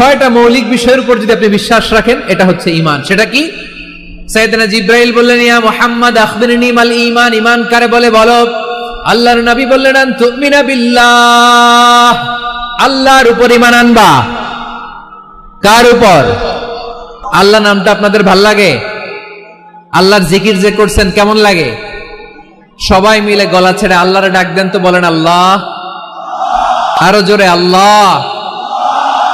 ছয়টা মৌলিক বিষয়ের উপর যদি আপনি বিশ্বাস রাখেন, এটা হচ্ছে ইমান সেটা কি? সাইয়েদনা জিব্রাইল বললেন, ইয়া মুহাম্মদ, আখবিরনি মাল ঈমান। ঈমান কারে বলে? বলো। আল্লাহর নবী বললেন তুমিনা বিল্লাহ। আল্লাহর উপর ঈমান আনবা। কার উপর? আল্লাহ নামটা আপনাদের ভালো লাগে? আল্লাহর জিকির যে করছেন, কেমন লাগে? সবাই মিলে গলা ছেড়ে আল্লাহরে ডাক দেন তো বলেন আল্লাহ। আরও জোরে, আল্লাহ।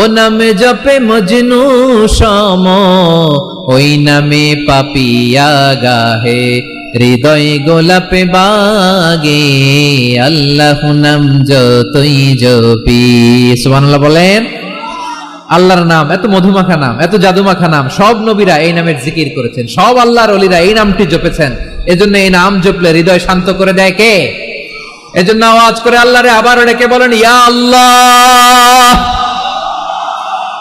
ও নামে জপে মজনু সম, ওই নামে পাপিয়া গাহে, হৃদয় গোলাপে বাগে, আল্লাহ নাম যতই জপি। সুবহানাল্লাহ বলেন, আল্লাহর নাম, এত মধুমাখা নাম, এত জাদুমাখা নাম, সব নবীরা এই নামের জিকির করেছেন। সব আল্লাহর অলিরা এই নামটি জপেছেন। এজন্য এই নাম জপলে হৃদয় শান্ত করে দেয় কে? এজন্য আওয়াজ করে আল্লাহরে আবার ডেকে বলেন, ইয়া আল্লাহ!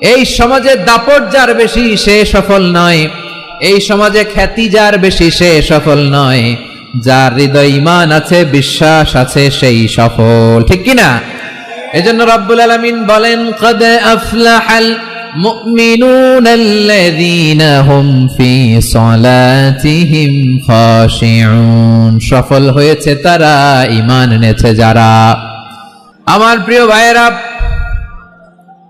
এই সমাজে দাপট যার বেশি, সে সফল নয়। এই সমাজে খ্যাতি যার বেশি, সে সফল নয়। যার হৃদয় ইমান আছে, বিশ্বাস আছে, সেই সফল। ঠিক কি না এজন্য রব্বুল আলামিন বলেন, কদ আফলাহাল মুমিনুন আল্লাযীনা হুম ফি সালাতিহিম খাশিউন। সফল হয়েছে তারা, ঈমান এনেছে যারা। আমার প্রিয় ভাইয়েরা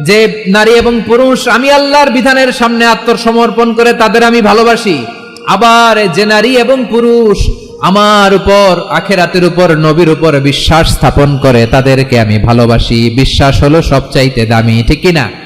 যে নারী এবং পুরুষ, আমি আল্লাহর বিধানের সামনে আত্মসমর্পণ করে তাদের আমি ভালোবাসি। আবার যে নারী এবং পুরুষ আমার উপর, আখেরাতের উপর, নবীর উপর বিশ্বাস স্থাপন করে, তাদেরকে আমি ভালোবাসি। বিশ্বাস হলো সবচাইতে দামি, ঠিক কিনা?